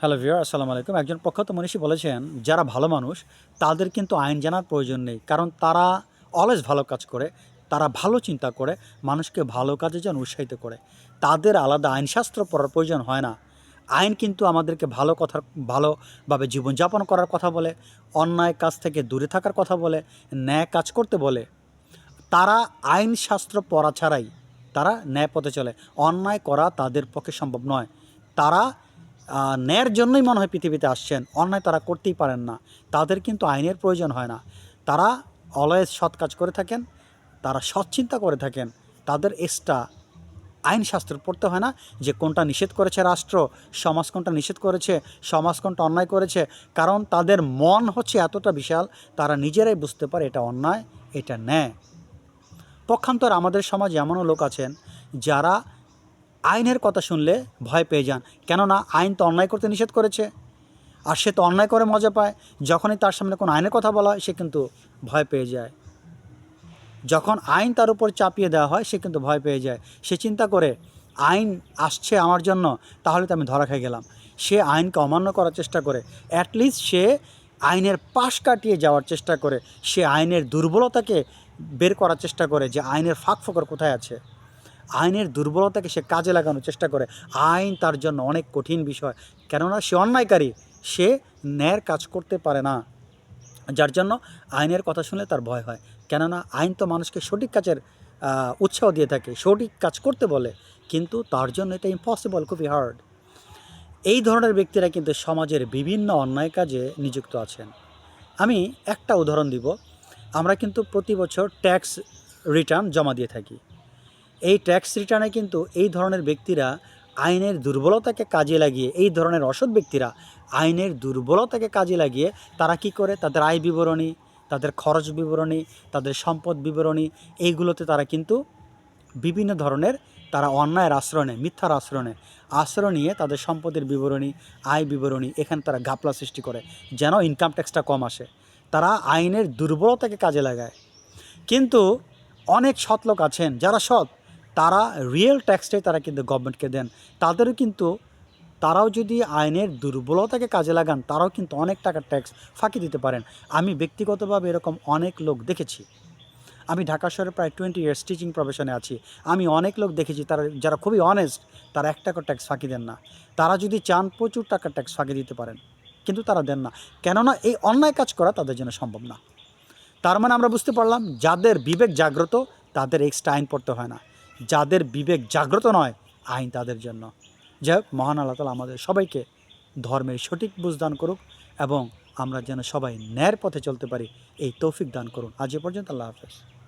Hello viewer আসসালামু আলাইকুম। একজন প্রখ্যাত মনীষী বলেছেন, যারা ভালো মানুষ, তাদের কিন্তু আইন জানার প্রয়োজন নেই। কারণ তারা অলওয়েজ ভালো কাজ করে, তারা ভালো চিন্তা করে, মানুষকে ভালো কাজে যেন উৎসাহিত করে। তাদের আলাদা আইনশাস্ত্র পড়ার প্রয়োজন হয় না। আইন কিন্তু আমাদেরকে ভালো কথা ভালোভাবে জীবনযাপন করার কথা বলে, অন্যায় কাজ থেকে দূরে থাকার কথা বলে, ন্যায় কাজ করতে বলে। তারা আইন শাস্ত্র পড়া ছাড়াই তারা ন্যায় পথে চলে। অন্যায় করা তাদের পক্ষে সম্ভব নয়। তারা ন্যায়ের জন্যই মনে হয় পৃথিবীতে আসছেন। অন্যায় তারা করতেই পারেন না। তাদের কিন্তু আইনের প্রয়োজন হয় না। তারা অলওয়েজ সৎ কাজ করে থাকেন, তারা সৎ চিন্তা করে থাকেন। তাদের এক্সট্রা আইন শাস্ত্র পড়তে হয় না যে কোনটা নিষেধ করেছে রাষ্ট্র, সমাজ কোনটা নিষেধ করেছে, সমাজ কোনটা অন্যায় করেছে। কারণ তাদের মন হচ্ছে এতটা বিশাল, তারা নিজেরাই বুঝতে পারে এটা অন্যায়, এটা ন্যায়। পক্ষান্তর আমাদের সমাজে এমনও লোক আছেন যারা আইনের কথা শুনলে ভয় পেয়ে যান। কেননা আইন তো অন্যায় করতে নিষেধ করেছে। আর সে তো অন্যায় করে মজা পায়। যখনই তার সামনে কোনো আইনের কথা বলা হয়, সে কিন্তু ভয় পেয়ে যায়। যখন আইন তার উপর চাপিয়ে দেওয়া হয়, সে কিন্তু ভয় পেয়ে যায়। সে চিন্তা করে, আইন আসছে আমার জন্য, তাহলে তো আমি ধরা খেয়ে গেলাম। সে আইনকে অমান্য করার চেষ্টা করে। অ্যাটলিস্ট সে আইনের পাশ কাটিয়ে যাওয়ার চেষ্টা করে। সে আইনের দুর্বলতাকে বের করার চেষ্টা করে যে আইনের ফাঁক ফোকর কোথায় আছে। আইনের দুর্বলতাকে সে কাজে লাগানোর চেষ্টা করে। আইন তার জন্য অনেক কঠিন বিষয়। কেননা সে অন্যায়কারী, সে ন্যায়ের কাজ করতে পারে না। যার জন্য আইনের কথা শুনলে তার ভয় হয়। কেননা আইন তো মানুষকে সঠিক কাজের উৎসাহ দিয়ে থাকে, সঠিক কাজ করতে বলে। কিন্তু তার জন্য এটা ইম্পসিবল খুবই হার্ড এই ধরনের ব্যক্তিরা কিন্তু সমাজের বিভিন্ন অন্যায় কাজে নিযুক্ত আছেন। আমি একটা উদাহরণ দিব। আমরা কিন্তু প্রতি বছর ট্যাক্স রিটার্ন জমা দিয়ে থাকি। এই ট্যাক্স রিটার্নে কিন্তু এই ধরনের ব্যক্তিরা আইনের দুর্বলতাকে কাজে লাগিয়ে, এই ধরনের অসৎ ব্যক্তিরা আইনের দুর্বলতাকে কাজে লাগিয়ে তারা কি করে? তাদের আয় বিবরণী, তাদের খরচ বিবরণী, তাদের সম্পদ বিবরণী, এইগুলোতে তারা কিন্তু বিভিন্ন ধরনের তারা অন্যায়ের আশ্রয় নেয়, মিথ্যার আশ্রয় নেয়। আশ্রয় নিয়ে তাদের সম্পদের বিবরণী, আয় বিবরণী এখানে তারা গাপলা সৃষ্টি করে, যেন ইনকাম ট্যাক্সটা কম আসে। তারা আইনের দুর্বলতাকে কাজে লাগায়। কিন্তু অনেক সৎ লোক আছেন, যারা সৎ তারা রিয়েল ট্যাক্সটাই তারা কিন্তু গভর্নমেন্টকে দেন। তাদেরও কিন্তু, তারাও যদি আইনের দুর্বলতাকে কাজে লাগান, তারাও কিন্তু অনেক টাকার ট্যাক্স ফাঁকি দিতে পারেন। আমি ব্যক্তিগতভাবে এরকম অনেক লোক দেখেছি। আমি ঢাকা শহরে প্রায় টোয়েন্টি ইয়ার্স টিচিং প্রফেশনে আছি। আমি অনেক লোক দেখেছি, তারা, যারা খুবই অনেস্ট তারা এক টাকা ট্যাক্স ফাঁকি দেন না। তারা যদি চান প্রচুর টাকার ট্যাক্স ফাঁকি দিতে পারেন, কিন্তু তারা দেন না। কেননা এই অন্যায় কাজ করা তাদের জন্য সম্ভব না। তার মানে আমরা বুঝতে পারলাম, যাদের বিবেক জাগ্রত, তাদের এক্সট্রা আইন পড়তে হয় না। যাদের বিবেক জাগ্রত নয়, আইন তাদের জন্য। যাই হোক, মহান আল্লাহ তালা আমাদের সবাইকে ধর্মের সঠিক বুঝ দান করুক এবং আমরা যেন সবাই ন্যায়ের পথে চলতে পারি। এই তৌফিক দান করুন। আজ এ পর্যন্ত আল্লাহ হাফেজ।